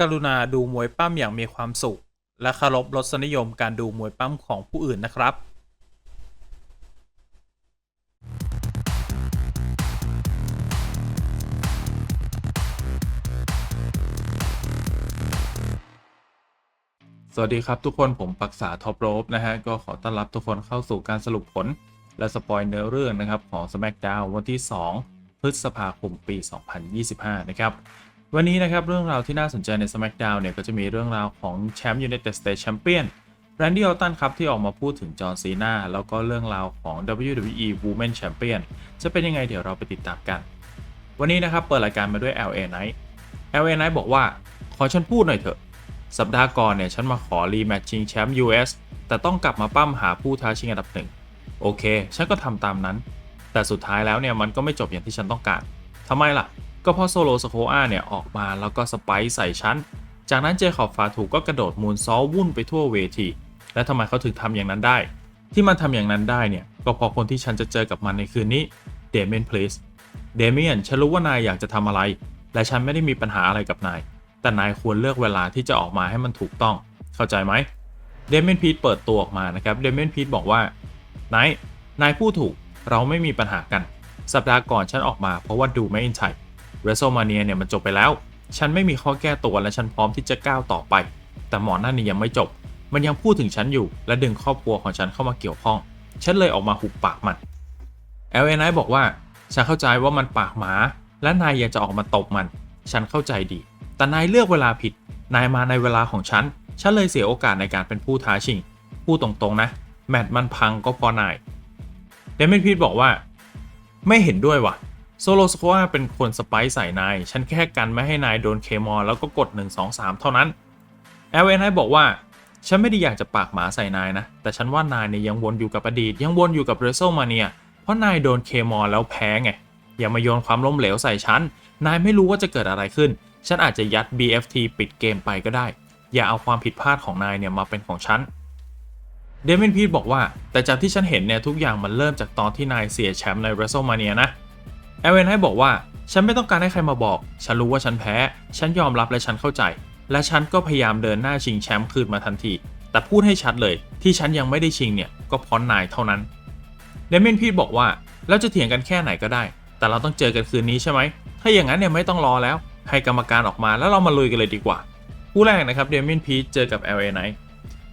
กรุณาดูมวยปั้มอย่างมีความสุข และเคารพรสนิยมการดูมวยปั้มของผู้อื่นนะครับสวัสดีครับทุกคนผมปักษาท็อปโรบนะฮะ ก็ขอต้อนรับทุกคนเข้าสู่การสรุปผล และสปอยเนื้อเรื่องนะครับ ของ SmackDown วันที่ 2 พฤษภาคมปี 2025 นะครับ วันนี้นะครับเรื่องราวที่น่าสนใจใน SmackDown เนี่ยก็จะมีเรื่องราวของแชมป์ United States Champion แรนดี้ออตตันครับที่ออกมาพูดถึงจอห์นซีนาแล้วก็เรื่องราวของ WWE Women Champion จะเป็นยังไงเดี๋ยวเราไปติดตามกัน วันนี้นะครับเปิดรายการมาด้วย LA Knight LA Knight บอกว่าขอฉันพูดหน่อยเถอะ สัปดาห์ก่อนเนี่ยฉันมาขอรีแมตช์ชิงแชมป์ US แต่ต้องกลับมาปั้มหาผู้ท้าชิงอันดับหนึ่งโอเค ฉันก็ทำตามนั้น แต่สุดท้ายแล้วเนี่ยมันก็ไม่จบอย่างที่ฉันต้องการทำไมล่ะ ก็เพราะโซโลสโคอาเนี่ยออกมาแล้วก็สไปซ์ใส่ฉันจากนั้นเจคอบฟาถูกก็กระโดดมูนซอลวุ่นไปทั่วเวที และทำไมเขาถึงทำอย่างนั้นได้ ที่มันทำอย่างนั้นได้เนี่ยก็เพราะคนที่ฉันจะเจอกับมันในคืนนี้เดเมียนพลีสเดเมียนฉันรู้ว่านายอยากจะทำอะไร และฉันไม่ได้มีปัญหาอะไรกับนาย แต่นายควรเลือกเวลาที่จะออกมาให้มันถูกต้อง เข้าใจไหมเดเมนพีทเปิดตัวออกมานะครับเดเมนพีทบอกว่านายนายพูดถูกเราไม่มีปัญหากัน สัปดาห์ก่อนฉันออกมาเพราะว่าดูไม่อินไท เรโซมาเนียเนี่ยมันจบไปแล้ว ฉันไม่มีข้อแก้ตัวและฉันพร้อมที่จะก้าวต่อไป แต่หมอนั่นนี่ยังไม่จบ มันยังพูดถึงฉันอยู่ และดึงครอบครัวของฉันเข้ามาเกี่ยวข้อง ฉันเลยออกมาหุบปากมันเอลเอนไบอกว่า ฉันเข้าใจว่ามันปากหมา และนายอยากจะออกมาตบมัน ฉันเข้าใจดี แต่นายเลือกเวลาผิด นายมาในเวลาของฉัน ฉันเลยเสียโอกาสในการเป็นผู้ท้าชิง พูดตรงๆนะ แมตช์มันพังก็เพอนายเดมินพีทบอกว่า ไม่เห็นด้วยว่ะ โซโลสโควาเป็นคนสไปซ์ใส่นาย ฉันแค่กันไม่ให้นายโดนเคมอลแล้วก็กด 1 2 3 เท่านั้นเอลเอนไอบอกว่า ฉันไม่ได้อยากจะปากหมาใส่นายนะ แต่ฉันว่านายเนี่ยยังวนอยู่กับอดีต ยังวนอยู่กับเรโซมาเนีย เพราะนายโดนเคมอลแล้วแพ้ไง อย่ามาโยนความล้มเหลวใส่ฉัน นายไม่รู้ว่าจะเกิดอะไรขึ้น ฉันอาจจะยัด BFT ปิดเกมไปก็ได้ อย่าเอาความผิดพลาดของนายเนี่ยมาเป็นของฉันเดมินพีทบอกว่า แต่จากที่ฉันเห็นเนี่ยทุกอย่างมันเริ่มจากตอนที่นายเสียแชมป์ใน WrestleMania นะ เอเวนให้บอกว่า ฉันไม่ต้องการให้ใครมาบอก ฉันรู้ว่าฉันแพ้ ฉันยอมรับและฉันเข้าใจ และฉันก็พยายามเดินหน้าชิงแชมป์คืนมาทันที แต่พูดให้ชัดเลย ที่ฉันยังไม่ได้ชิงเนี่ยก็เพราะนายเท่านั้นเดมินพีทบอกว่าแล้วจะเถียงกันแค่ไหนก็ได้ แต่เราต้องเจอกันคืนนี้ใช่ไหม ถ้าอย่างนั้นเนี่ยไม่ต้องรอแล้ว ให้กรรมการออกมาแล้วเรามาลุยกันเลยดีกว่าผู้แรกนะครับเดมินพีทเจอกับ LA Knight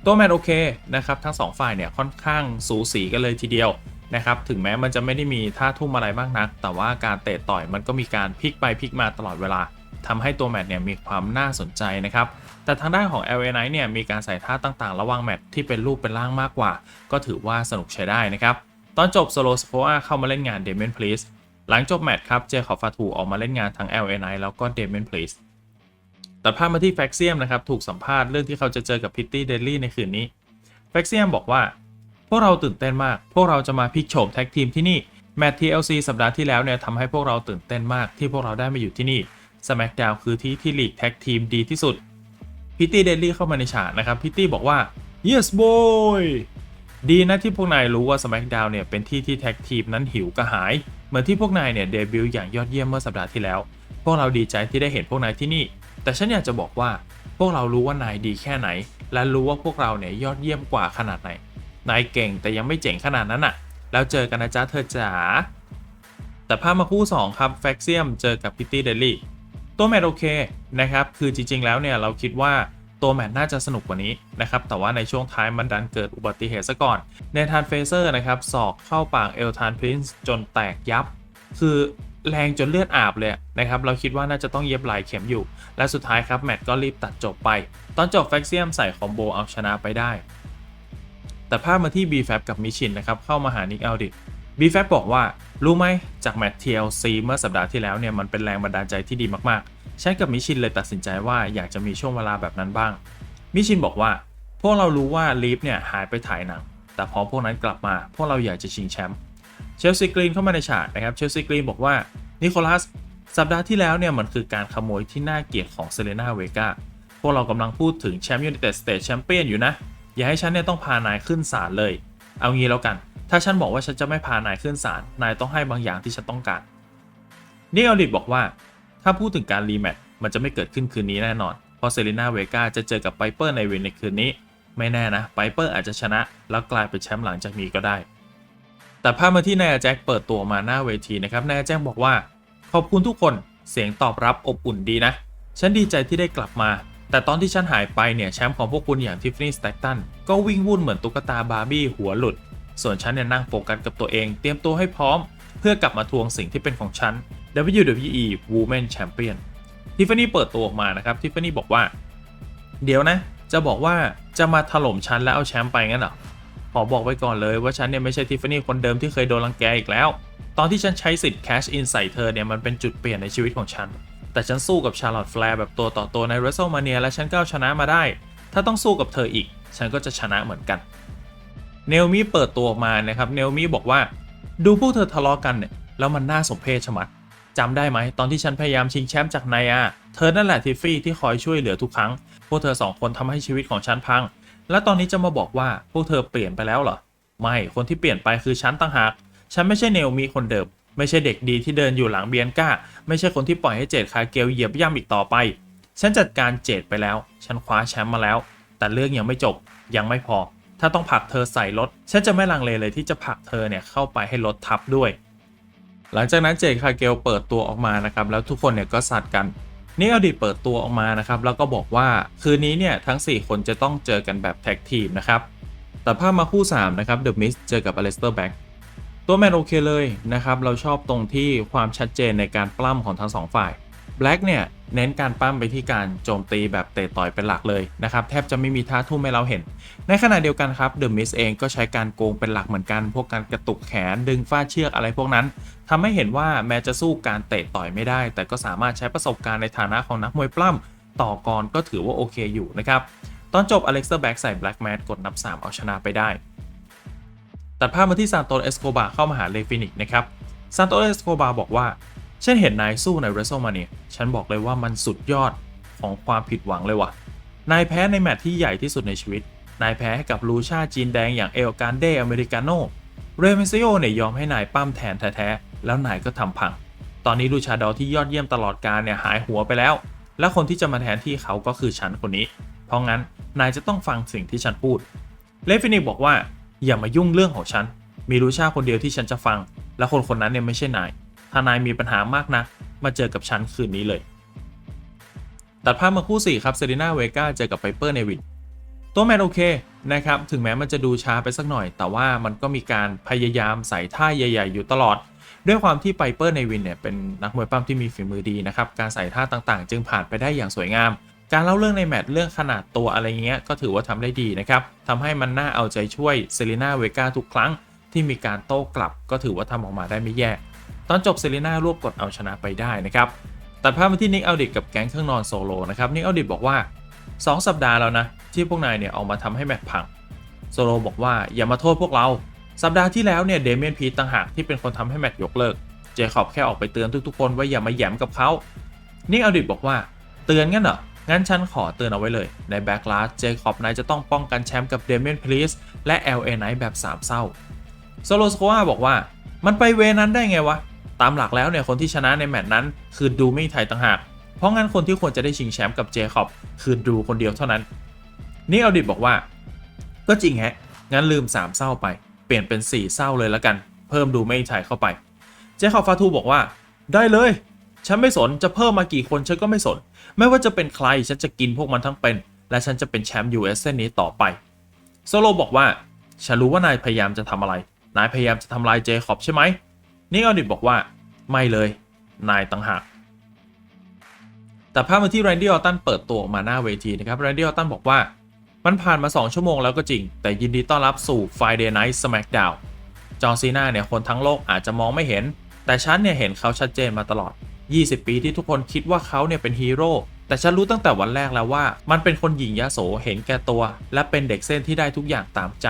ตัวแมตช์โอเคนะครับทั้งสองฝ่ายเนี่ยค่อนข้างสูสีกันเลยทีเดียว นะครับถึงแม้มันจะไม่ได้มีท่าทุ่มอะไรมากนัก แต่ว่าการเตะต่อยมันก็มีการพลิกไปพลิกมาตลอดเวลาทำให้ตัวแมตช์เนี่ยมีความน่าสนใจนะครับ แต่ทางด้านของ LA Knight เนี่ยมีการใส่ท่าต่างๆ ระหว่างแมตช์ที่เป็นรูปเป็นร่างมากกว่า ก็ถือว่าสนุกใช้ได้นะครับ ตอนจบโซโลสโ o อาเข้ามาเล่นงานเดเมนพลีสหลังจบแมตช์ครับเจคอบฟาทูออกมาเล่นงานทั้ง LA Knight แล้วก็เดเมนพลีสตัดภาพมาที่แฟกเซียมนะครับถูกสัมภาษณ์เรื่องที่เขาจะเจอกับพิตตี้เดลลี่ในคืนนี้แฟกเซียมบอกว่า พวกเราตื่นเต้นมาก พวกเราจะมาพลิกโฉมแท็กทีมที่นี่แมตช์ TLC สัปดาห์ที่แล้วเนี่ยทำให้พวกเราตื่นเต้นมากที่พวกเราได้มาอยู่ที่นี่ SmackDown คือที่ที่ลีกแท็กทีมดีที่สุดพิตตี้เดลลี่เข้ามาในฉากนะครับพิตตี้บอกว่า yes boy ดีนะที่พวกนายรู้ว่า SmackDown เนี่ยเป็นที่ที่แท็กทีมนั้นหิวกระหาย เหมือนที่พวกนายเนี่ยเดบิวต์อย่างยอดเยี่ยมเมื่อสัปดาห์ที่แล้ว พวกเราดีใจที่ได้เห็นพวกนายที่นี่ แต่ฉันอยากจะบอกว่า พวกเรารู้ว่านายดีแค่ไหน และรู้ว่าพวกเราเนี่ยยอดเยี่ยมกว่าขนาดไหน นายเก่งแต่ยังไม่เจ๋งขนาดนั้นอะ่ะแล้วเจอกันนะจ๊ะเธอจ๋า แต่ภาพมาคู่ 2 ครับแฟกเซียมเจอกับพิตตี้เดลี่ตัวแมตโอเคนะครับ คือจริง ๆ แล้วเนี่ยเราคิดว่าตัวแมตน่าจะสนุกกว่านี้นะครับ แต่ว่าในช่วงท้ายมันดันเกิดอุบัติเหตุซะก่อน ในทานเฟเซอร์นะครับสอกเข้าปากเอลทานพรินซ์จนแตกยับ คือแรงจนเลือดอาบเลยนะครับ เราคิดว่าน่าจะต้องเย็บหลายเข็มอยู่ และสุดท้ายครับแมตก็รีบตัดจบไป ตอนจบแฟกเซียมใส่คอมโบเอาชนะไปได้ แต่ภาพมาที่ b f a b กับมิชินนะครับเข้ามาหานิกอัลดิ b f a b บอกว่า รู้ไหมจากแมตช์ TLC เมื่อสัปดาห์ที่แล้วเนี่ยมันเป็นแรงบันดาลใจที่ดีมากๆ ฉันกับมิชินเลยตัดสินใจว่าอยากจะมีช่วงเวลาแบบนั้นบ้าง มิชินบอกว่า พวกเรารู้ว่าลีฟเนี่ยหายไปถ่ายหนัง แต่พอพวกนั้นกลับมา พวกเราอยากจะชิงแชมป์เชลซีกรีนเข้ามาในฉากนะครับเชลซีกรีนบอกว่านิโคลัสสัปดาห์ที่แล้วเนี่ยมันคือการขโมยที่น่าเกลียดของเซเลนาเวกาพวกเรากำลังพูดถึงแชมป์ยูไนเต็ดสเตทแชมเปี้ยนอยู่นะ อย่าให้ฉันเนี่ยต้องพานายขึ้นศาลเลย เอางี้แล้วกัน ถ้าฉันบอกว่าฉันจะไม่พานายขึ้นศาลนายต้องให้บางอย่างที่ฉันต้องการนิโอลิดบอกว่า ถ้าพูดถึงการรีแมตช์มันจะไม่เกิดขึ้นคืนนี้แน่นอน เพราะเซรีนาเวกาจะเจอกับไ i เปอร์ในเวนในคืนนี้ ไม่แน่นะไ i เปอร์อาจจะชนะ แล้วกลายเป็นแชมป์หลังจากนี้ก็ได้ แต่ภาพมาที่นายแจ็คเปิดตัวมาหน้าเวทีนะครับนายแจ็คบอกว่า ขอบคุณทุกคนเสียงตอบรับอบอุ่นดีนะ ฉันดีใจที่ได้กลับมา แต่ตอนที่ฉันหายไปเนี่ยแชมป์ของพวกคุณอย่างทิฟฟานี่สแต็กตันก็วิ่งวุ่นเหมือนตุ๊กตาบาร์บี้หัวหลุด ส่วนฉันเนี่ยนั่งโฟกัสกับตัวเอง เตรียมตัวให้พร้อม เพื่อกลับมาทวงสิ่งที่เป็นของฉัน WWE Women Champion ทิฟฟานี่เปิดตัวออกมานะครับทิฟฟานี่บอกว่า เดี๋ยวนะ จะบอกว่าจะมาถล่มฉันแล้วเอาแชมป์ไปงั้นเหรอขอบอกไว้ก่อนเลยว่าฉันเนี่ยไม่ใช่ทิฟฟานี่คนเดิมที่เคยโดนรังแกอีกแล้ว ตอนที่ฉันใช้สิทธิ์ cash in ใส่เธอเนี่ยมันเป็นจุดเปลี่ยนในชีวิตของฉัน แต่ฉันสู้กับชาร์ลอตแฟร์แบบตัวต่อตัวใน WrestleMania และฉันก็ชนะมาได้ ถ้าต้องสู้กับเธออีก ฉันก็จะชนะเหมือนกัน เนลมี่เปิดตัวมานะครับเนลมี่บอกว่า ดูพวกเธอทะเลาะกันเนี่ยแล้วมันน่าสมเพชชะมัดจำได้ไหมตอนที่ฉันพยายามชิงแชมป์จากนายอาเธอนั่นแหละทิฟฟี่ที่คอยช่วยเหลือทุกครั้ง พวกเธอสองคนทำให้ชีวิตของฉันพัง และตอนนี้จะมาบอกว่าพวกเธอเปลี่ยนไปแล้วเหรอ ไม่ คนที่เปลี่ยนไปคือฉันต่างหาก ฉันไม่ใช่เนลมีคนเดิม ไม่ใช่เด็กดีที่เดินอยู่หลังเบียนก้า ไม่ใช่คนที่ปล่อยให้เจดคาเกลเหยียบย่ำอีกต่อไป ฉันจัดการเจดไปแล้ว ฉันคว้าแชมป์มาแล้ว แต่เรื่องยังไม่จบ ยังไม่พอ ถ้าต้องผลักเธอใส่รถ ฉันจะไม่ลังเลเลยที่จะผลักเธอเนี่ยเข้าไปให้รถทับด้วย หลังจากนั้นเจดคาเกลเปิดตัวออกมานะครับ แล้วทุกคนเนี่ยก็สัดกันนี่อดีตเปิดตัวออกมานะครับแล้วก็บอกว่าคืนนี้เนี่ยทั้ง 4 คนจะต้องเจอกันแบบแท็กทีมนะครับแต่ภาพมาคู่ 3 นะครับ The Mist เจอกับ Aleister Black ตั ตัวแมนโอเคเลยนะครับเราชอบตรงที่ความชัดเจนในการปล้ำของทั้งสองฝ่าย Black เนี่ยเน้นการปั้มไปที่การโจมตีแบบเตะต่อยเป็นหลักเลยนะครับแทบจะไม่มีท่าทุ่มให้เราเห็น ในขณะเดียวกันครับ The Mist เองก็ใช้การโกงเป็นหลักเหมือนกัน พวกการกระตุกแขนดึงฟาเชือกอะไรพวกนั้นทำให้เห็นว่าแม้จะสู้การเตะต่อยไม่ได้ แต่ก็สามารถใช้ประสบการณ์ในฐานะของนักมวยปล้ำต่อกรก็ถือว่าโอเคอยู่นะครับตอนจบอเล็กซ์แบ็กใส่ Black Mat กดนับ 3 เอาชนะไปได้ ตัดภาพมาที่ซานโตเอสโกบาเข้ามาหาเลฟินิกนะครับซานโตเอสโกบาบอกว่าฉันเห็นนายสู้ใน WrestleMania ฉันบอกเลยว่ามันสุดยอดของความผิดหวังเลยว่ะ นายแพ้ในแมตช์ที่ใหญ่ที่สุดในชีวิต นายแพ้ให้กับลูชาจีนแดงอย่างเอลการเดอเมริกาโนเรเมซิโอเนี่ยยอมให้นายปั้มแทนแท้ๆแล้วนายก็ทำพัง ตอนนี้ลูชาดอที่ยอดเยี่ยมตลอดการเนี่ยหายหัวไปแล้ว และคนที่จะมาแทนที่เขาก็คือฉันคนนี้ เพราะงั้นนายจะต้องฟังสิ่งที่ฉันพูด เลฟินิกบอกว่า อย่ามายุ่งเรื่องของฉัน มีลูชาคนเดียวที่ฉันจะฟัง และคนคนนั้นเนี่ยไม่ใช่นาย ถ้านายมีปัญหามากนะ มาเจอกับฉันคืนนี้เลย ตัดภาพมาคู่ 4 ครับเซรีนาเวกาเจอกับไ i เปอร์เนวินตัวแมนโอเคนะครับ ถึงแม้มันจะดูช้าไปสักหน่อย แต่ว่ามันก็มีการพยายามใส่ท่าใหญ่ ๆ อยู่ตลอด ด้วยความที่ไ i เปอร์เนวินเนี่ยเป็นนักมวยปั้มที่มีฝีมือดีนะครับ การใส่ท่าต่างๆ จึงผ่านไปได้อย่างสวยงาม การเล่าเรื่องในแมตช์เรื่องขนาดตัวอะไรเงี้ยก็ถือว่าทำได้ดีนะครับทำให้มันน่าเอาใจช่วยเซรีนาเวกาทุกครั้งที่มีการโต้กลับก็ถือว่าทำออกมาได้ไม่แย่ตอนจบเซรีนารวบกดเอาชนะไปได้นะครับตัดภาพมาที่นิกเอาดิตกับแก๊งเครื่องนอนโซโลนะครับนิกเอาดิตบอกว่า 2 สัปดาห์แล้วนะ ที่พวกนายเนี่ยออกมาทำให้แมตช์พังโซโลบอกว่าอย่ามาโทษพวกเรา สัปดาห์ที่แล้วเนี่ยเดเมียนพีตต่างหากที่เป็นคนทำให้แมตช์ยกเลิก เจคอบแค่ออกไปเตือนทุกๆคนว่าอย่ามาแหยมกับเขานิกเอาดิตบอกว่า เตือนงั้นเหรอ งั้นฉันขอเตือนเอาไว้เลย ในแบ็กลาสเจคอบไนายจะต้องป้องกันแชมป์กับเดเมนพลีสและ LA Knight แบบสามเศร้าโซโลสโควาบอกว่ามันไปเวนั้นได้ไงวะ ตามหลักแล้วเนี่ยคนที่ชนะในแมตช์นั้น คือดูไม่ไทยต่างหาก เพราะงั้นคนที่ควรจะได้ชิงแชมป์กับเจคอบคือดูคนเดียวเท่านั้น นี่เอาดิตบอกว่า ก็จริงแฮะ งั้นลืม3เศร้าไป เปลี่ยนเป็น4เศร้าเลยแล้วกัน เพิ่มดูไม่ไทยเข้าไป เจคอบฟาทูบอกว่า ได้เลย ฉันไม่สนจะเพิ่มมากี่คนฉันก็ไม่สน ไม่ว่าจะเป็นใครฉันจะกินพวกมันทั้งเป็น และฉันจะเป็นแชมป์ US เส้นนี้ต่อไปโซโลบอกว่า ฉันรู้ว่านายพยายามจะทำอะไร นายพยายามจะทำลายเจคอบใช่ไหมนิกออดิตบอกว่า ไม่เลย นายต่างหากแต่ภาพมาที่แรนดี้ออตันเปิดตัวออกมาหน้าเวทีนะครับแรนดี้ออตันบอกว่า มันผ่านมา 2 ชั่วโมงแล้วก็จริง แต่ยินดีต้อนรับสู่ Friday Night SmackDown จอห์นซีนาเนี่ยคนทั้งโลกอาจจะมองไม่เห็น แต่ฉันเนี่ยเห็นเขาชัดเจนมาตลอด 20 ปีที่ทุกคนคิดว่าเขาเนี่ยเป็นฮีโร่แต่ฉันรู้ตั้งแต่วันแรกแล้วว่า มันเป็นคนหญิงยโสเห็นแก่ตัว และเป็นเด็กเส้นที่ได้ทุกอย่างตามใจ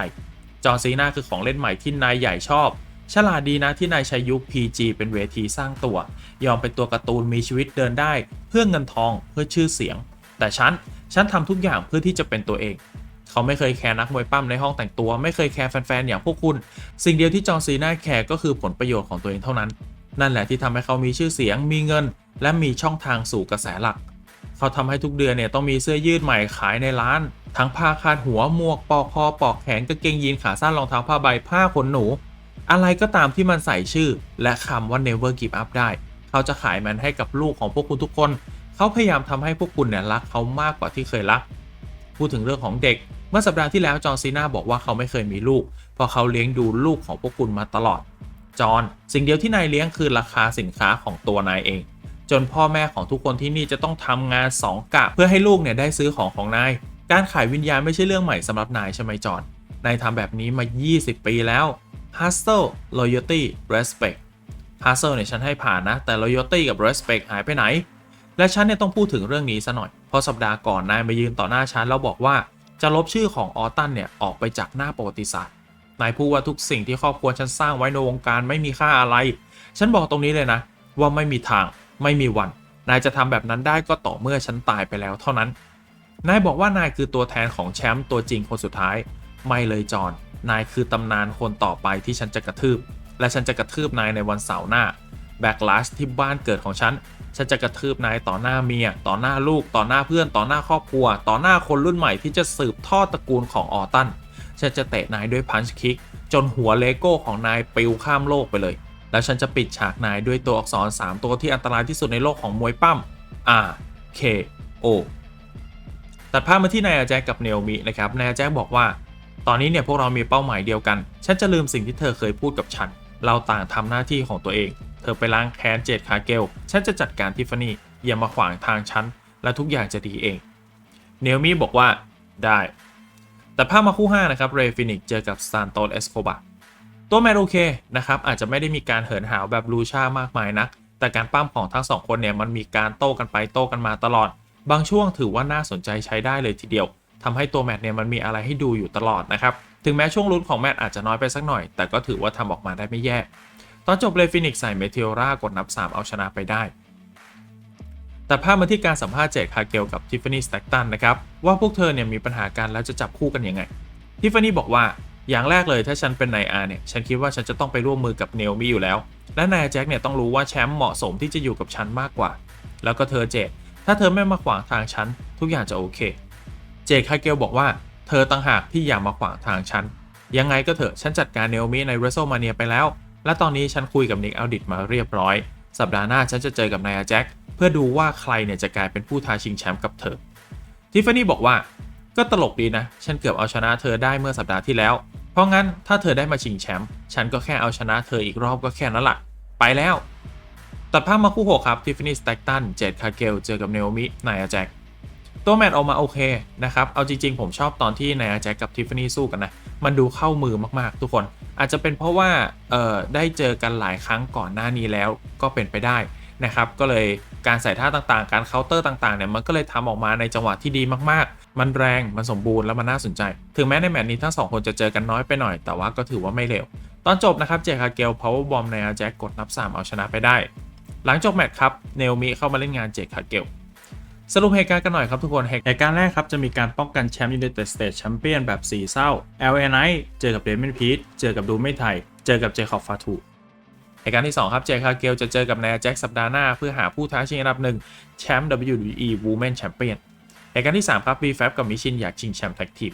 จอห์นซีนาคือของเล่นใหม่ที่นายใหญ่ชอบ ฉลาดดีนะที่นายใช้ยุค PG เป็นเวทีสร้างตัว ยอมเป็นตัวการ์ตูนมีชีวิตเดินได้ เพื่อเงินทองเพื่อชื่อเสียง แต่ฉัน ฉันทำทุกอย่างเพื่อที่จะเป็นตัวเอง เขาไม่เคยแคร์นักมวยปั้มในห้องแต่งตัว ไม่เคยแคร์แฟนๆอย่างพวกคุณ สิ่งเดียวที่จอห์นซีนาแคร์ก็คือผลประโยชน์ของตัวเองเท่านั้น นั่นแหละที่ทำให้เขามีชื่อเสียง มีเงิน และมีช่องทางสู่กระแสหลัก เขาทำให้ทุกเดือนเนี่ยต้องมีเสื้อยืดใหม่ขายในร้าน ทั้งผ้าคาดหัวหมวกปอกคอปอกแขนกางเกงยีนขาสั้นรองเท้าผ้าใบผ้าขนหนู อะไรก็ตามที่มันใส่ชื่อ และคำว่า never give up ได้ เขาจะขายมันให้กับลูกของพวกคุณทุกคน เขาพยายามทำให้พวกคุณเนี่ยรักเขามากกว่าที่เคยรัก พูดถึงเรื่องของเด็ก เมื่อสัปดาห์ที่แล้วจอห์ซีนาบอกว่าเขาไม่เคยมีลูก เพราะเขาเลี้ยงดูลูกของพวกคุณมาตลอด จอห์นสิ่งเดียวที่นายเลี้ยงคือราคาสินค้าของตัวนายเอง จนพ่อแม่ของทุกคนที่นี่จะต้องทำงาน 2 กะ เพื่อให้ลูกเนี่ยได้ซื้อของของนาย การขายวิญญาณไม่ใช่เรื่องใหม่สำหรับนายใช่ไหมจอนนายทำแบบนี้มา 20 ปีแล้ว hustle loyalty respect hustle เนี่ยฉันให้ผ่านนะ แต่ loyalty กับ respect หายไปไหน และฉันเนี่ยต้องพูดถึงเรื่องนี้ซะหน่อย เพราะสัปดาห์ก่อนนายมายืนต่อหน้าฉันแล้วบอกว่าจะลบชื่อของออตันเนี่ยออกไปจากหน้าประวัติศาสตร์ นายพูดว่าทุกสิ่งที่ครอบครัวฉันสร้างไว้ในวงการไม่มีค่าอะไร ฉันบอกตรงนี้เลยนะ ว่าไม่มีทาง ไม่มีวัน นายจะทำแบบนั้นได้ก็ต่อเมื่อฉันตายไปแล้วเท่านั้น นายบอกว่านายคือตัวแทนของแชมป์ตัวจริงคนสุดท้าย ไม่เลยจอนนายคือตำนานคนต่อไปที่ฉันจะกระทืบ และฉันจะกระทืบนายในวันเสาร์หน้าแบ็กลาสที่บ้านเกิดของฉัน ฉันจะกระทืบนายต่อหน้าเมีย ต่อหน้าลูก ต่อหน้าเพื่อน ต่อหน้าครอบครัว ต่อหน้าคนรุ่นใหม่ที่จะสืบทอดตระกูลของออตัน ฉันจะเตะนายด้วยพันช์คิก จนหัวเลโก้ของนายปลิวข้ามโลกไปเลย แล้วฉันจะปิดฉากนายด้วยตัวอักษร 3 ตัวที่อันตรายที่สุดในโลกของมวยปั้ม R K O ตัดภาพมาที่นายอาแจ็คกับเนลมินะครับนายอาแจ็คบอกว่า ตอนนี้เนี่ยพวกเรามีเป้าหมายเดียวกัน ฉันจะลืมสิ่งที่เธอเคยพูดกับฉัน เราต่างทำหน้าที่ของตัวเอง เธอไปล้างแค้นเจดคาเกล ฉันจะจัดการทิฟฟานี่อย่ามาขวางทางฉัน และทุกอย่างจะดีเอง เนลมี่บอกว่า ได้ แต่ภาพมาคู่ 5 นะครับ เรฟินิกเจอกับซานโตสเอสโคบาตัวแมนโอเคนะครับอาจจะไม่ได้มีการเหินหาวแบบลูชามากมายนัก แต่การปั้มของทั้งสองคนเนี่ยมันมีการโต้กันไปโต้กันมาตลอด บางช่วงถือว่าน่าสนใจใช้ได้เลยทีเดียวทำให้ตัวแมตช์เนี่ยมันมีอะไรให้ดูอยู่ตลอดนะครับ ถึงแม้ช่วงลุ้นของแมตช์อาจจะน้อยไปสักหน่อย แต่ก็ถือว่าทำออกมาได้ไม่แย่ ตอนจบเลฟินิกใส่เมเทโอรากดนับ 3 เอาชนะไปได้ แต่ภาพมาที่การสัมภาษณ์เจคคาเกลกับทิฟฟานี่สแต็กตันนะครับว่าพวกเธอเนี่ยมีปัญหากันแล้วจะจับคู่กันยังไงทิฟฟานี่บอกว่าอย่างแรกเลยถ้าฉันเป็นนายอาเนี่ยฉันคิดว่าฉันจะต้องไปร่วมมือกับเนลมี่อยู่แล้ว และนายแจ็คเนี่ยต้องรู้ว่าแชมป์เหมาะสมที่จะอยู่กับฉันมากกว่า แล้วก็เธอเจดถ้าเธอไม่มาขวางทางฉันทุกอย่างจะโอเค เจคคาเกลบอกว่า เธอต่างหากที่อย่ามาขวางทางฉันยังไงก็เถอะฉันจัดการเนลมี่ใน w r e s t l e m a n i a ไปแล้ว และตอนนี้ฉันคุยกับนิกอัลดิตมาเรียบร้อย สัปดาห์หน้าฉันจะเจอกับนายแจ็ค เพื่อดูว่าใครเนี่ยจะกลายเป็นผู้ท้าชิงแชมป์กับเธอ ทิฟฟานี่บอกว่าก็ตลกดีนะ ฉันเกือบเอาชนะเธอได้เมื่อสัปดาห์ที่แล้ว เพราะงั้นถ้าเธอได้มาชิงแชมป์ฉันก็แค่เอาชนะเธออีกรอบก็แค่นั้นละไปแล้ว ตัดภาพมาคู่หกครับทิฟฟานี่สแต็กตันเจดคาเกลเจอกับเนลมินายแจ็คตัวแมตช์ออกมาโอเคนะครับ เอาจริงๆ ผมชอบตอนที่นายอาแจ็คกับทิฟฟานี่สู้กันนะ มันดูเข้ามือมากๆ ทุกคน อาจจะเป็นเพราะว่า เอ่อ ได้เจอกันหลายครั้งก่อนหน้านี้แล้วก็เป็นไปได้ นะครับก็เลยการใส่ท่าต่างๆ การเคาน์เตอร์ต่างๆเนี่ยมันก็เลยทำออกมาในจังหวะที่ดีมากๆ มันแรงมันสมบูรณ์แล้วมันน่าสนใจ ถึงแม้ในแมตช์นี้ทั้งสองคนจะเจอกันน้อยไปหน่อย แต่ว่าก็ถือว่าไม่เลวตอนจบนะครับเจคาเกลพาวเวอร์บอมในอาแจ็คกดนับ 3 เอาชนะไปได้ หลังจบแมตช์ครับเนลมิเข้ามาเล่นงานเจคาเกลสรุปเหตุการณ์กันหน่อยครับทุกคน เหตุการณ์แรกครับ จะมีการป้องกันแชมป์ United States Champion แบบ 4 เศร้า LA Knight เจอกับเดม o n นพีทเจอกับดูไม่ไทย เจอกับเจคอบฟาทู เหตุการณ์ที่ 2 ครับเจคาเกลจะเจอกับนายแจ็คสัปดาห์หน้า เพื่อหาผู้ท้าชิงอันดับหนึ่งแชมป์ WWE Women Champion เหตุการณ์ที่ 3 ครับ b f a b กับมิชินอยากชิงแชมป์แท็กทีม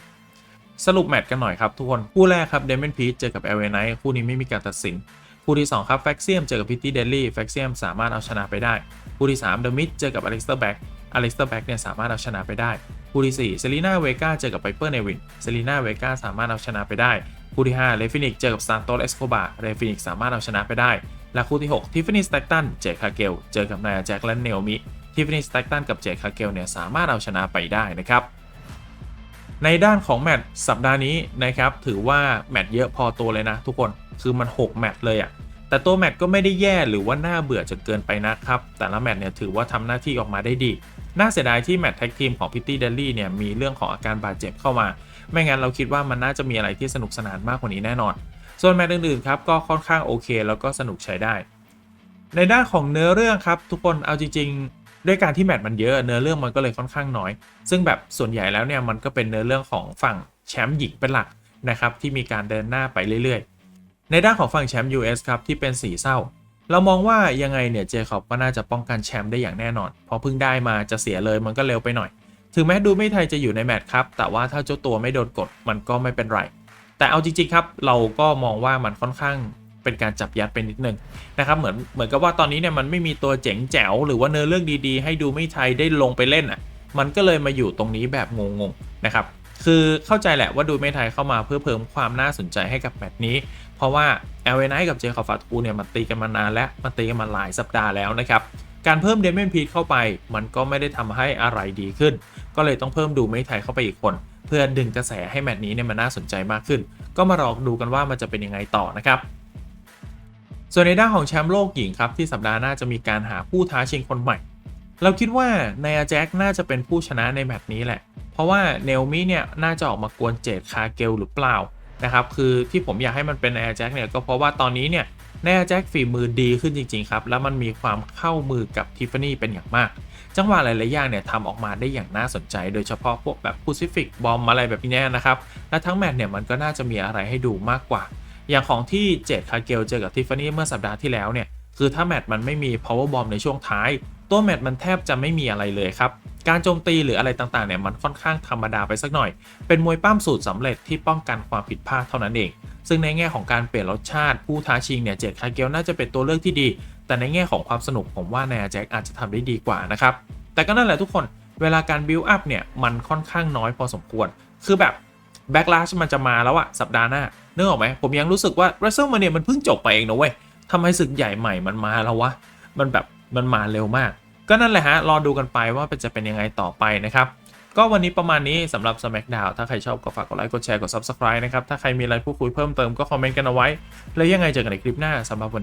สรุปแมตช์กันหน่อยครับทุกคน คู่แรกครับเดม o n นพีทเจอกับ LA Knight คู่นี้ไม่มีการตัดสิน คู่ที่ 2 ครับแฟกเซียมเจอกับพิตตี้เดลลี่แฟกเซียมสามารถเอาชนะไปได้ คู่ที่3เดอะมิดเจอกับอเล็กซ์เตอร์แบ็กอเล็กซ์เตอร์แบ็กเนี่ยสามารถเอาชนะไปได้ คู่ที่4เซรีนาเวกาเจอกับไ i เปอร์เนวินเซรีนาเวกาสามารถเอาชนะไปได้ คู่ที่5เลฟินิกเจอกับซานโตสเอสโคบาเรฟินิกสามารถเอาชนะไปได้ และคู่ที่6ทิฟฟานี่สแต็กตันเจคาเกลเจอกับนายแจ็คและเนลมิทิฟฟานี่สแต็กตันกับเจคาเกลเนี่ยสามารถเอาชนะไปได้นะครับในด้านของแมตช์สัปดาห์นี้นะครับถือว่าแมตช์เยอะพอตัวเลยนะทุกคนคือมัน 6 แมตช์เลยอะ่ะแต่ตัวแมตช์ก็ไม่ได้แย่หรือว่าน่าเบื่อจนเกินไปนะครับ แต่ละแมตช์เนี่ยถือว่าทำหน้าที่ออกมาได้ดี น่าเสียดายที่แมตช์แท็กทีมของพิตตี้เดลลี่เนี่ยมีเรื่องของอาการบาดเจ็บเข้ามา ไม่งั้นเราคิดว่ามันน่าจะมีอะไรที่สนุกสนานมากกว่านี้แน่นอน ส่วนแมตช์อื่นๆครับก็ค่อนข้างโอเค แล้วก็สนุกใช้ได้ ในด้านของเนื้อเรื่องครับทุกคนเอาจริงๆ ด้วยการที่แมตช์มันเยอะเนื้อเรื่องมันก็เลยค่อนข้างน้อย ซึ่งแบบส่วนใหญ่แล้วเนี่ยมันก็เป็นเนื้อเรื่องของฝั่งแชมป์หญิงเป็นหลักนะครับที่มีการเดินหน้าไปเรื่อยๆ ในด้านของฝั่งแชมป์ US ครับที่เป็นสีเศร้า เรามองว่ายังไงเนี่ยเจคอบก็น่าจะป้องกันแชมป์ได้อย่างแน่นอน เพราะเพิ่งได้มาจะเสียเลยมันก็เร็วไปหน่อย ถึงแม้ดูไม่ไทยจะอยู่ในแมตช์ครับ แต่ว่าถ้าเจ้าตัวไม่โดนกดมันก็ไม่เป็นไร แต่เอาจริงๆครับ เราก็มองว่ามันค่อนข้างเป็นการจับยัดไปนิดนึงนะครับ เหมือนเหมือนกับว่าตอนนี้เนี่ยมันไม่มีตัวเจ๋งแจ๋วหรือว่าเนื้อเรื่องดีๆ ให้ดูไม่ไทยได้ลงไปเล่นอะ มันก็เลยมาอยู่ตรงนี้แบบงงๆนะครับ คือเข้าใจแหละว่าดูไม่ไทยเข้ามาเพื่อเพิ่มความน่าสนใจให้กับแมตช์นี้ เพราะว่าเอลเวไนกับเจคอบฟาตูเนี่ยมันตีกันมานานแล้วมันตีกันมาหลายสัปดาห์แล้วนะครับการเพิ่มเดเมนพีทเข้าไป มันก็ไม่ได้ทำให้อะไรดีขึ้น ก็เลยต้องเพิ่มดูไม่ไทยเข้าไปอีกคน เพื่อดึงกระแสให้แมตช์นี้เนี่ยมันน่าสนใจมากขึ้น ก็มารอดูกันว่ามันจะเป็นยังไงต่อนะครับส่วนในด้านของแชมป์โลกหญิงครับที่สัปดาห์หน้าจะมีการหาผู้ท้าชิงคนใหม่ เราคิดว่าไนอาแจ็คน่าจะเป็นผู้ชนะในแมตช์นี้แหละ เพราะว่าเนลมิเนี่ยน่าจะออกมากวนเจดคาเกลหรือเปล่านะครับคือที่ผมอยากให้มันเป็นไนอาแจ็คเนี่ยก็เพราะว่าตอนนี้เนี่ยไนอาแจ็คฝีมือดีขึ้นจริงๆครับแล้วมันมีความเข้ามือกับทิฟฟานี่เป็นอย่างมาก จังหวะหลาย ๆ อย่างเนี่ยทำออกมาได้อย่างน่าสนใจ โดยเฉพาะพวกแบบพูซิฟิกบอมอะไรแบบนี้นะครับ และทั้งแมตช์เนี่ยมันก็น่าจะมีอะไรให้ดูมากกว่า อย่างของที่เจดคาเกลเจอกับทิฟฟานี่เมื่อสัปดาห์ที่แล้วเนี่ยคือถ้าแมตช์มันไม่มี power bomb ในช่วงท้าย ตัวแมตช์มันแทบจะไม่มีอะไรเลยครับ การโจมตีหรืออะไรต่างๆเนี่ยมันค่อนข้างธรรมดาไปสักหน่อย เป็นมวยปั้มสูตรสำเร็จที่ป้องกันความผิดพลาดเท่านั้นเอง ซึ่งในแง่ของการเปลี่ยนรสชาติ ผู้ท้าชิงเนี่ยเจดคาเกลน่าจะเป็นตัวเลือกที่ดี แต่ในแง่ของความสนุกผมว่าแนอาแจ็คอาจจะทำได้ดีกว่านะครับ แต่ก็นั่นแหละทุกคนเวลาการบิวอัพเนี่ยมันค่อนข้างน้อยพอสมควร คือแบบแบ็กล s ชมันจะมาแล้วอะสัปดาห์หน้าเนึกออกไหมผมยังรู้สึกว่า w r e s t l e m a n i a มันเพิ่งจบไปเองนะเว้ยทำไมศึกใหญ่ใหม่มันมาแล้ววะ มันแบบมันมาเร็วมาก ก็นั่นแหละฮะ รอดูกันไปว่าจะเป็นยังไงต่อไปนะครับ ก็วันนี้ประมาณนี้สำหรับ SmackDown ถ้าใครชอบก็ฝากกดไลค์กดแชร์กด Subscribe นะครับ ถ้าใครมีอะไรพูดคุยเพิ่มเติมก็คอมเมนต์กันเอาไว้ แล้วยังไงเจอกันในคลิปหน้าสำหรับวันนี้